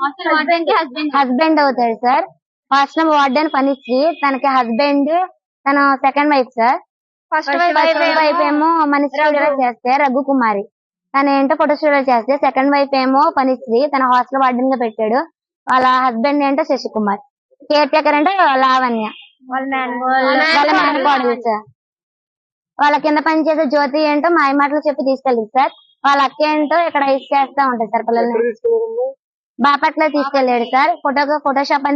hostel? Husband అవుతాడు sir hostel warden పనిచ్చి తనకి హస్బెండ్ తన second wife sir first wife ఏమో మనీ స్టూడియో చేస్తే రఘు కుమారి. తన ఏంటో ఫోటో స్టూడియో చేస్తే సెకండ్ వైఫ్ ఏమో పనిశ్రీ తన హాస్టల్ వార్డెన్గా పెట్టాడు. వాళ్ళ హస్బెండ్ ఏంటో శశి కుమార్ కేర్ టేకర్ అంటే లావణ్య. వాళ్ళ కింద. పనిచేసే జ్యోతి ఏంటో మాయ మాటలు చెప్పి తీసుకెళ్ళింది సార్ వాళ్ళ అక్క ఏంటో ఇక్కడ ఇస్ చేస్తా ఉంటాయి సార్ పిల్లల్ని? బాపట్ల తీసుకెళ్ళాడు సార్ ఫోటో ఫోటోషాప్ అని